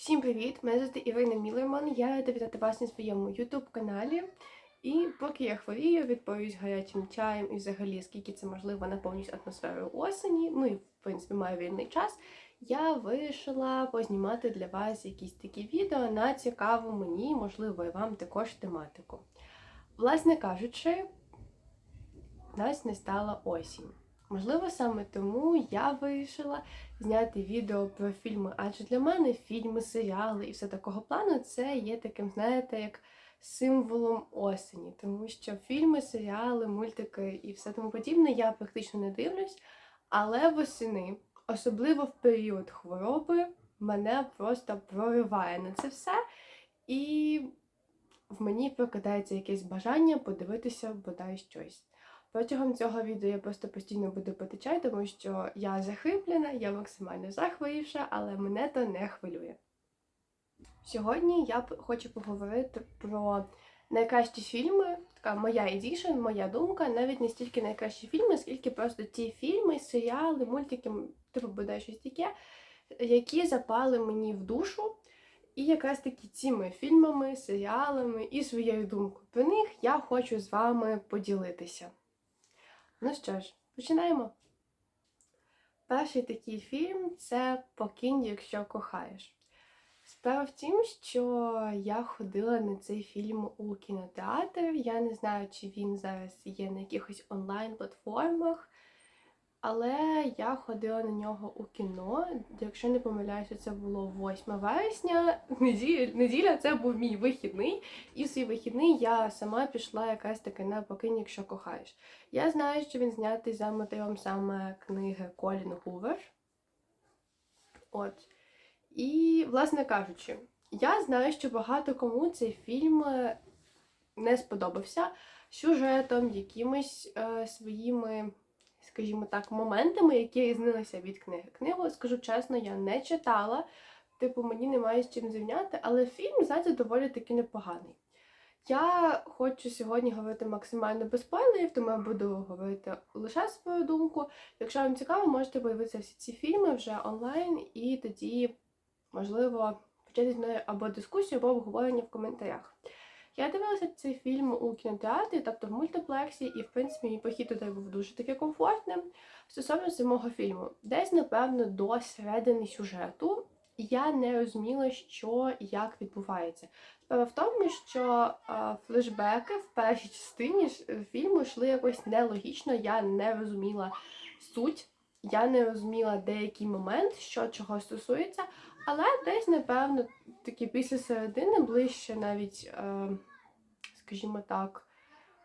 Всім привіт! Мене звати Ірина Мілерман. Я рада вітати вас на своєму YouTube каналі. І поки я хворію, відповіюсь гарячим чаєм і взагалі, скільки це можливо, наповнюсь атмосферою осені. Ну і в принципі маю вільний час. Я вирішила познімати для вас якісь такі відео на цікаву мені, можливо, і вам також тематику. Власне кажучи, нас не стала осінь. Можливо, саме тому я вирішила зняти відео про фільми, адже для мене фільми, серіали і все такого плану це є таким, знаєте, як символом осені. Тому що фільми, серіали, мультики і все тому подібне я практично не дивлюсь, але восени, особливо в період хвороби, мене просто прориває на це все. І в мені прокидається якесь бажання подивитися бодай щось. Протягом цього відео я просто постійно буду пити чай, тому що я захриплена, я максимально захворівша, але мене то не хвилює. Сьогодні я хочу поговорити про найкращі фільми, така моя едішн, моя думка, навіть не стільки найкращі фільми, скільки просто ті фільми, серіали, мультики, типу бодай щось таке, які запали мені в душу. І якраз таки цими фільмами, серіалами і своєю думкою про них я хочу з вами поділитися. Ну що ж, починаємо. Перший такий фільм це Покинь, якщо кохаєш. Справа в тім, що я ходила на цей фільм у кінотеатр. Я не знаю, чи він зараз є на якихось онлайн-платформах, але я ходила на нього у кіно. Якщо не помиляюся, це було 8 вересня. Неділя, неділя це був мій вихідний. І в свій вихідний я сама пішла якраз таки на Покинь, якщо кохаєш. Я знаю, що він знятий за мотивом саме книги Колін Гувер. От. І, власне кажучи, я знаю, що багато кому цей фільм е, не сподобався сюжетом, якимись е, своїми, скажімо так, моментами, які різнилися від книги. Книгу, скажу чесно, я не читала. Типу, мені немає з чим зрівняти, але фільм, знаєте, доволі таки непоганий. Я хочу сьогодні говорити максимально без спойлерів, тому я буду говорити лише свою думку. Якщо вам цікаво, можете подивитися всі ці фільми вже онлайн, і тоді, можливо, почати з мною або дискусію, або обговорення в коментарях. Я дивилася цей фільм у кінотеатрі, тобто в мультиплексі, і в принципі мій похід туди був дуже таки комфортним. Стосовно самого фільму, десь, напевно, до середини сюжету я не розуміла, що як відбувається. Справа в тому, що а, флешбеки в першій частині е, фільму йшли якось нелогічно, я не розуміла суть, я не розуміла деякий момент, що чого стосується, але десь, напевно, таки після середини, ближче навіть, е, скажімо так,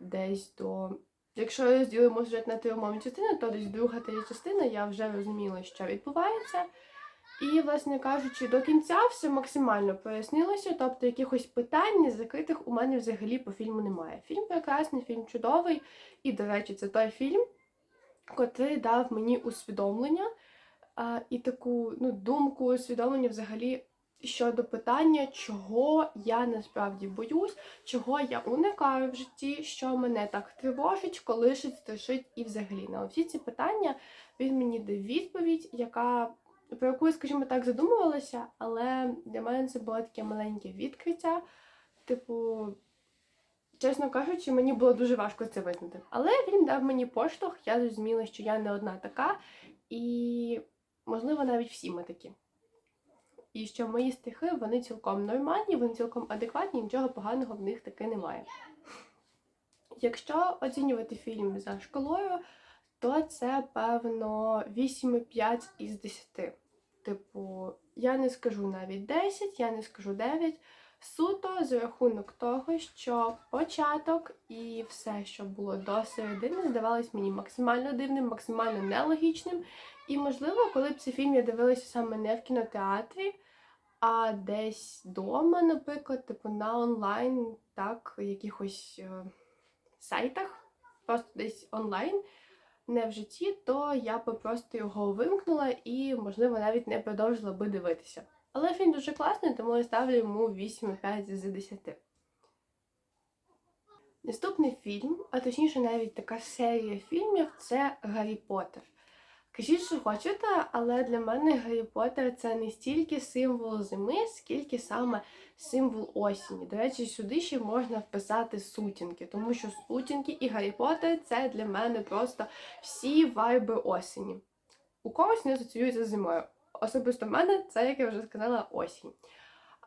десь до. Якщо розділимо сюжет на три умовні частини, то десь друга третя частина я вже розуміла, що відбувається. І, власне кажучи, до кінця все максимально пояснилося, тобто якихось питань закритих у мене взагалі по фільму немає. Фільм прекрасний, фільм чудовий, і, до речі, це той фільм, котрий дав мені усвідомлення а, і таку ну, думку, усвідомлення взагалі щодо питання, чого я насправді боюсь, чого я уникаю в житті, що мене так тривожить, колишить, страшить і взагалі. На всі ці питання він мені дав відповідь, яка про яку скажімо так, задумувалася, але для мене це було таке маленьке відкриття. Типу, чесно кажучи, мені було дуже важко це визнати. Але фільм дав мені поштовх, я зрозуміла, що я не одна така, і, можливо, навіть всі ми такі. І що мої стихи вони цілком нормальні, вони цілком адекватні, нічого поганого в них таки немає. Якщо оцінювати фільм за школою, то це певно 8,5 із 10. Типу, я не скажу навіть 10, я не скажу 9. Суто за рахунок того, що початок і все, що було до середини, здавалось мені максимально дивним, максимально нелогічним. І, можливо, коли б цей фільм я дивилася саме не в кінотеатрі, а десь вдома, наприклад, типу на онлайн, так, якихось е, сайтах, просто десь онлайн не в житті, то я би просто його вимкнула і, можливо, навіть не продовжила би дивитися. Але фільм дуже класний, тому я ставлю йому 8,5 з 10. Наступний фільм, а точніше навіть така серія фільмів це Гаррі Поттер. Кажіть, що хочете, але для мене Гаррі Поттер це не стільки символ зими, скільки саме символ осені. До речі, сюди ще можна вписати сутінки, тому що сутінки і Гаррі Поттер це для мене просто всі вайби осені. У когось не асоціюється зимою. Особисто в мене це, як я вже сказала, осінь.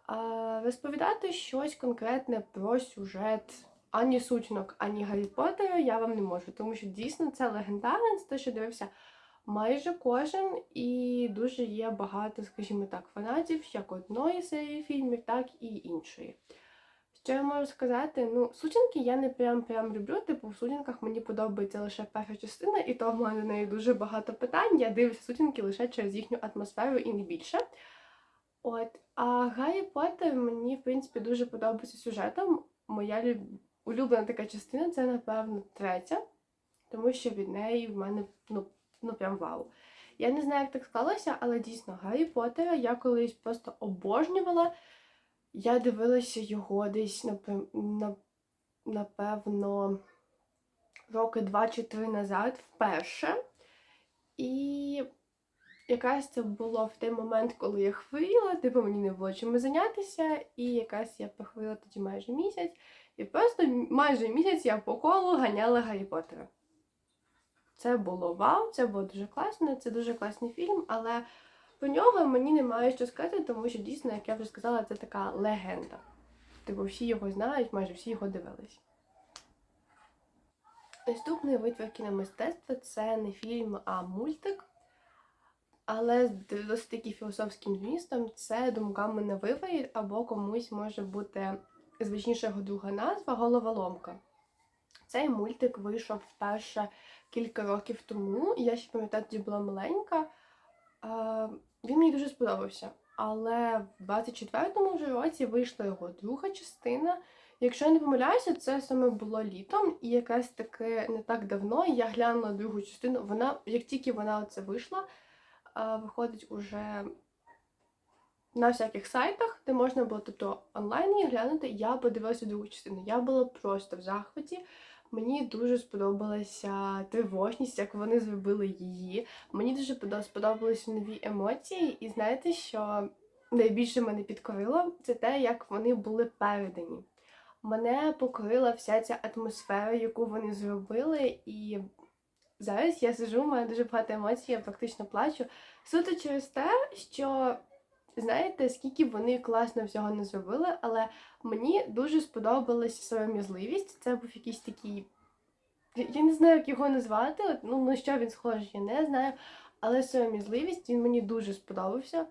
А, розповідати щось конкретне про сюжет ані сутінок, ані Гаррі Поттера я вам не можу, тому що дійсно це легендарне, те, що дивився майже кожен, і дуже є багато, скажімо так, фанатів як одної серії фільмів, так і іншої. Що я можу сказати? Ну, сутінки я не прям прям люблю. Типу, в сутінках мені подобається лише перша частина, і то в мене неї дуже багато питань. Я дивлюся сутінки лише через їхню атмосферу і не більше. От, а Гаррі Поттер мені, в принципі, дуже подобається сюжетом. Моя люб... улюблена така частина це, напевно, третя, тому що від неї в мене ну, ну прям вау. Я не знаю, як так склалося, але дійсно Гаррі Поттера я колись просто обожнювала. Я дивилася його десь, напевно, роки два чи три назад вперше. І якраз це було в той момент, коли я хворіла, типу мені не було чим зайнятися, і якраз я похворіла тоді майже місяць. І просто майже місяць я по колу ганяла Гаррі Поттера. Це було вау, це було дуже класно, це дуже класний фільм, але про нього мені немає що сказати, тому що дійсно, як я вже сказала, це така легенда. Типу всі його знають, майже всі його дивились. Наступний витвір кіномистецтва це не фільм, а мультик. Але з досить таки філософським змістом це думками на виворіт, або комусь може бути звичнішого друга назва головоломка. Цей мультик вийшов вперше кілька років тому. Я ще пам'ятаю, тоді була маленька. Він мені дуже сподобався. Але в 24-му вже році вийшла його друга частина. Якщо я не помиляюся, це саме було літом, і якраз таки не так давно я глянула другу частину. Вона, як тільки вона оце вийшла, е, виходить уже на всяких сайтах, де можна було тобто онлайн її глянути, я подивилася другу частину. Я була просто в захваті. Мені дуже сподобалася тривожність, як вони зробили її. Мені дуже сподобалися нові емоції, і знаєте, що найбільше мене підкорило, це те, як вони були передані. Мене покорила вся ця атмосфера, яку вони зробили, і зараз я сижу, у дуже багато емоцій, я практично плачу. Суто через те, що знаєте, скільки вони класно всього не зробили, але мені дуже сподобалася сором'язливість. Це був якийсь такий. Я не знаю, як його назвати. Ну, на що він схожий, я не знаю. Але сором'язливість він мені дуже сподобався,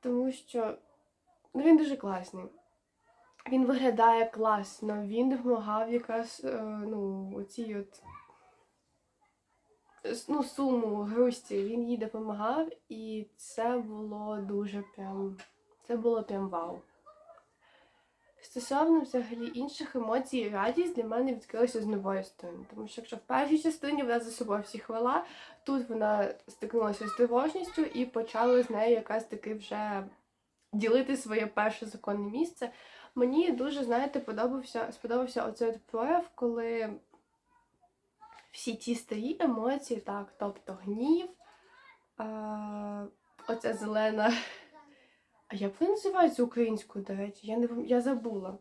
тому що ну, він дуже класний. Він виглядає класно, він допомагав якраз е, ну, оцій от ну, суму, грусті, він їй допомагав, і це було дуже прям. Це було прям вау. Стосовно взагалі інших емоцій, радість для мене відкрилася з нової сторони. Тому що якщо в першій частині вона за собою всіх вела, тут вона стикнулася з тривожністю і почала з нею якраз таки вже ділити своє перше законне місце. Мені дуже, знаєте, подобався, сподобався оцей прояв, коли всі ті старі емоції, так, тобто гнів, а, оця зелена. А як вони називаються українською, до речі? Я не я забула.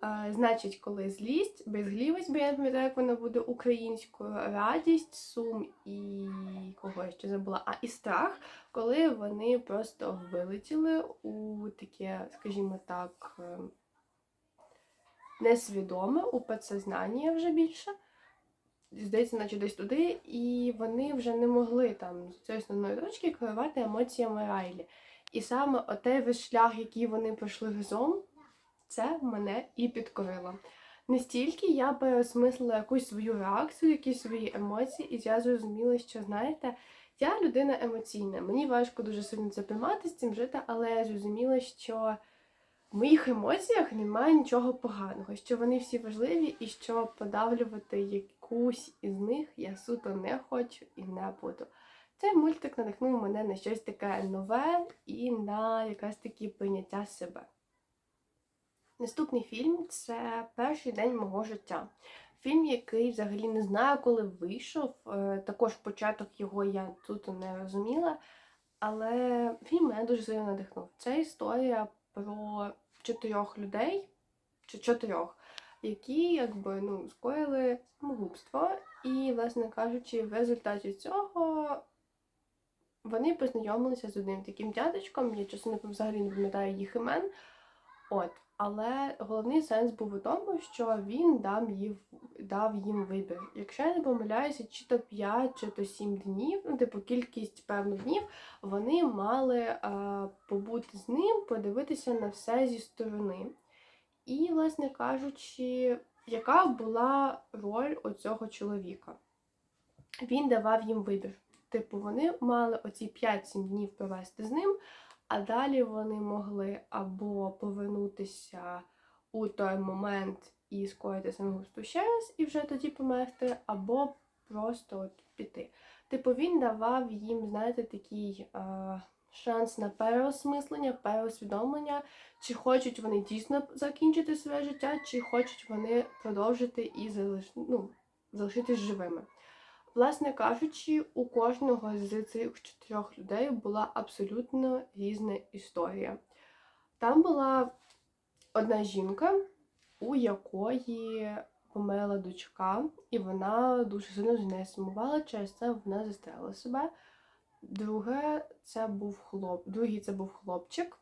А, значить, коли злість, безглівість, бо я не пам'ятаю, як вона буде українською, радість, сум і кого я ще забула, а і страх, коли вони просто вилетіли у таке, скажімо так, е, несвідоме, у підсознання вже більше. Здається, наче десь туди, і вони вже не могли там з цієї основної точки керувати емоціями Райлі. І саме отей весь шлях, який вони пройшли разом, це мене і підкорило. Настільки я переосмислила якусь свою реакцію, якісь свої емоції, і я зрозуміла, що знаєте, я людина емоційна. Мені важко дуже сильно це приймати з цим жити, але я зрозуміла, що в моїх емоціях немає нічого поганого, що вони всі важливі, і що подавлювати якусь із них я суто не хочу і не буду. Цей мультик надихнув мене на щось таке нове і на якраз таке прийняття себе. Наступний фільм це перший день мого життя. Фільм, який взагалі не знаю, коли вийшов. е, Також початок його я тут не розуміла. Але фільм мене дуже сильно надихнув. Це історія про чотирьох людей, чи чотирьох, які якби ну скоїли самогубство. І, власне кажучи, в результаті цього вони познайомилися з одним таким дядечком. Я чесно взагалі не пам'ятаю їх імен. От, але головний сенс був у тому, що він дав їм, дав їм вибір. Якщо я не помиляюся, чи то 5, чи то 7 днів, ну, типу, кількість певних днів, вони мали е, побути з ним, подивитися на все зі сторони. І, власне кажучи, яка була роль оцього чоловіка? Він давав їм вибір. Типу, вони мали оці 5-7 днів провести з ним, а далі вони могли або повернутися у той момент і скоїти самогубство ще раз, і вже тоді померти, або просто от піти. Типу, він давав їм, знаєте, такий е, шанс на переосмислення, переосвідомлення, чи хочуть вони дійсно закінчити своє життя, чи хочуть вони продовжити і залиш... ну, залишитись живими. Власне кажучи, у кожного з цих чотирьох людей була абсолютно різна історія. Там була одна жінка, у якої померла дочка, і вона дуже сильно з нею сумувала, через це вона застрелила себе. Друге, це був хлоп... Другий це був хлопчик.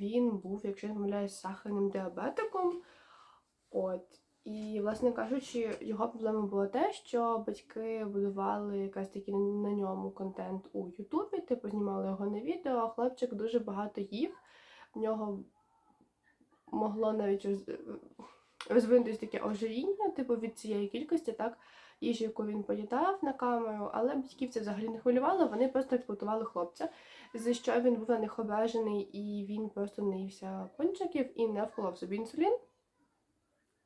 Він був, якщо я не помиляюсь, сахарним діабетиком. От. І, власне кажучи, його проблемою було те, що батьки будували якраз таки на ньому контент у Ютубі, типу знімали його на відео, хлопчик дуже багато їв. В нього могло навіть роз- розвинутись таке ожиріння, типу від цієї кількості, так, їжі, яку він поїдав на камеру, але батьків це взагалі не хвилювало, вони просто експлуатували хлопця, за що він був на них ображений, і він просто не ївся пончиків і не вколов собі інсулін.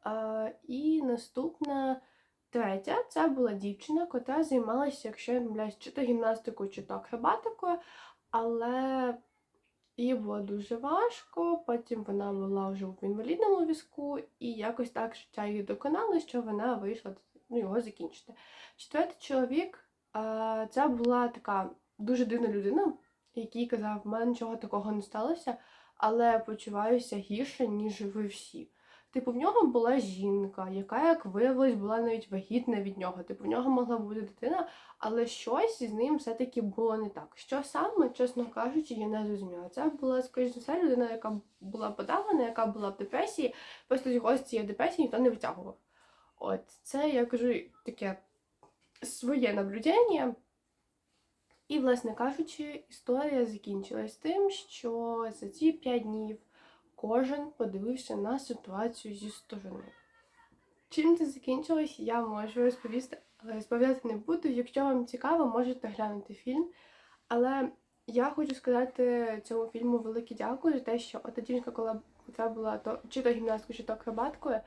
А, і наступна третя це була дівчина, котра займалася, якщо я не чи то гімнастикою, чи то акробатикою, але їй було дуже важко. Потім вона була вже в інвалідному візку, і якось так життя її доконало, що вона вийшла ну, його закінчити. Четвертий чоловік це була така дуже дивна людина, який казав, в мене нічого такого не сталося, але почуваюся гірше, ніж ви всі. Типу, в нього була жінка, яка, як виявилось, була навіть вагітна від нього. Типу, в нього могла бути дитина, але щось з ним все-таки було не так. Що саме, чесно кажучи, я не зрозуміла. Це була, скоріш за все, людина, яка була подавлена, яка була в депресії, просто його з цієї депресії ніхто не витягував. От, це, я кажу, таке своє наблюдення. І, власне кажучи, історія закінчилась тим, що за ці п'ять днів кожен подивився на ситуацію зі сторони. Чим це закінчилось, я можу розповісти, але розповідати не буду. Якщо вам цікаво, можете глянути фільм. Але я хочу сказати цьому фільму велике дякую за те, що ота дівчинка, коли була то чи то гімнасткою, чи то акробаткою,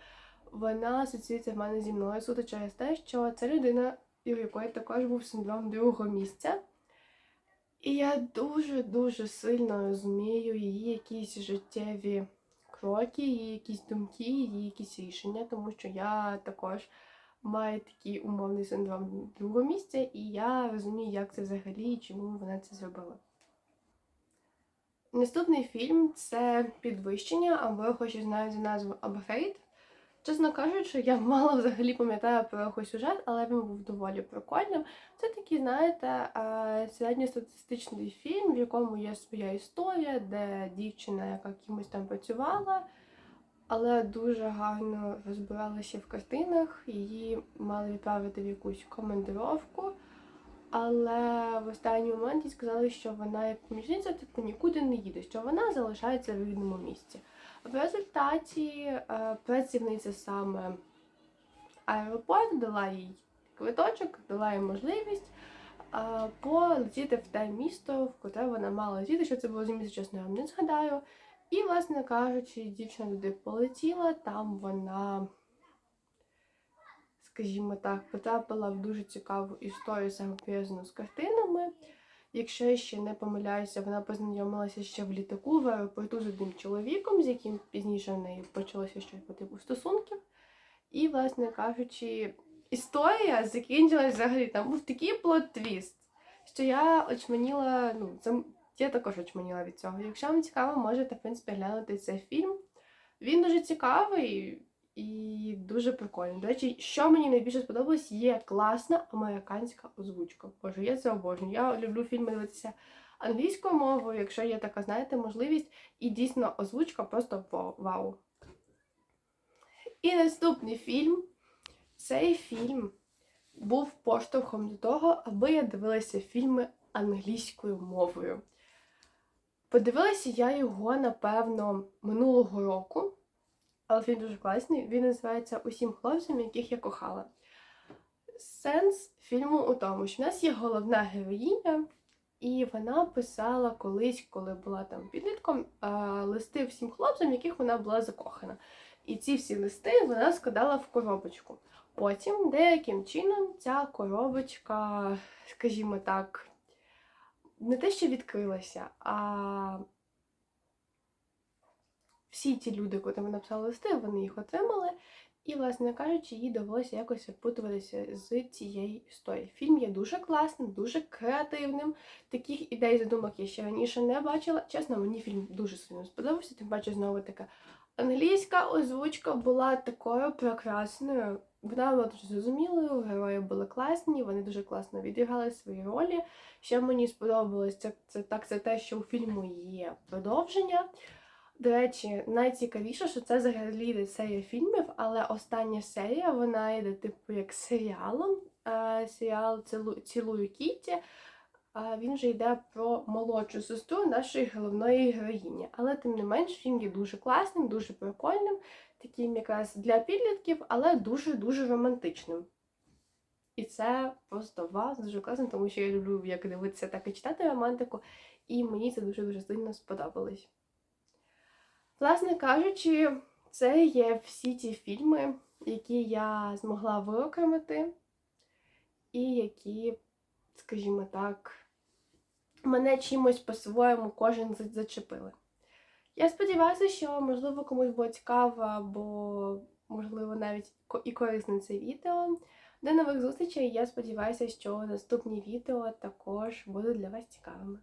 вона асоціюється в мене зі мною суто через те, що це людина, у якої також був синдром другого місця. І я дуже-дуже сильно розумію її якісь життєві кроки, її якісь думки, її якісь рішення, тому що я також маю такий умовний синдром другого місця, і я розумію, як це взагалі і чому вона це зробила. Наступний фільм це підвищення, або я хочу знаю за назву або Фейт. Чесно кажучи, я мало взагалі пам'ятаю про його сюжет, але він був доволі прикольним. Це такий, знаєте, середньостатистичний фільм, в якому є своя історія, де дівчина, яка кимось там працювала, але дуже гарно розбиралася в картинах. Її мали відправити в якусь командировку. Але в останній момент їй сказали, що вона як помічниця типу нікуди не їде, що вона залишається в рідному місці. В результаті е, працівниця саме аеропорт дала їй квиточок, дала їй можливість е, полетіти в те місто, в котре вона мала летіти. Що це було за місто, чесно, я вам не згадаю. І, власне кажучи, дівчина туди полетіла, там вона, скажімо так, потрапила в дуже цікаву історію, саме пов'язану з картинами. Якщо я ще не помиляюся, вона познайомилася ще в літаку в аеропорту з одним чоловіком, з яким пізніше в неї почалося щось по типу стосунків. І, власне кажучи, історія закінчилась взагалі. Там був такий плот-твіст, що я очманіла, ну, це, я також очманіла від цього. Якщо вам цікаво, можете, в принципі, глянути цей фільм. Він дуже цікавий і дуже прикольний. До речі, що мені найбільше сподобалось, є класна американська озвучка. Боже, я це обожнюю. Я люблю фільми дивитися англійською мовою, якщо є така, знаєте, можливість. І дійсно озвучка просто вау. І наступний фільм. Цей фільм був поштовхом до того, аби я дивилася фільми англійською мовою. Подивилася я його, напевно, минулого року, але він дуже класний. Він називається Усім хлопцям, яких я кохала. Сенс фільму у тому, що в нас є головна героїня, і вона писала колись, коли була там підлітком, листи всім хлопцям, яких вона була закохана. І ці всі листи вона складала в коробочку. Потім деяким чином ця коробочка, скажімо так, не те, що відкрилася, а всі ті люди, котрим вона написала листи, вони їх отримали. І, власне кажучи, їй довелося якось впутуватися з цієї історії. Фільм є дуже класним, дуже креативним. Таких ідей задумок я ще раніше не бачила. Чесно, мені фільм дуже сильно сподобався. Тим паче, знову така англійська озвучка була такою прекрасною. Вона була дуже зрозумілою, герої були класні, вони дуже класно відіграли свої ролі. Що мені сподобалось, це, це так, це те, що у фільму є продовження. До речі, найцікавіше, що це взагалі серія фільмів, але остання серія вона йде типу як серіалом. Е, серіал Цілую Кітті. Він вже йде про молодшу сестру нашої головної героїні. Але тим не менш фільм є дуже класним, дуже прикольним, таким якраз для підлітків, але дуже-дуже романтичним. І це просто вау, дуже класно, тому що я люблю як дивитися, так і читати романтику, і мені це дуже-дуже сильно сподобалось. Власне кажучи, це є всі ті фільми, які я змогла виокремити, і які, скажімо так, мене чимось по-своєму кожен зачепили. Я сподіваюся, що можливо комусь було цікаво, або можливо навіть і корисне це відео. До нових зустрічей. Я сподіваюся, що наступні відео також будуть для вас цікавими.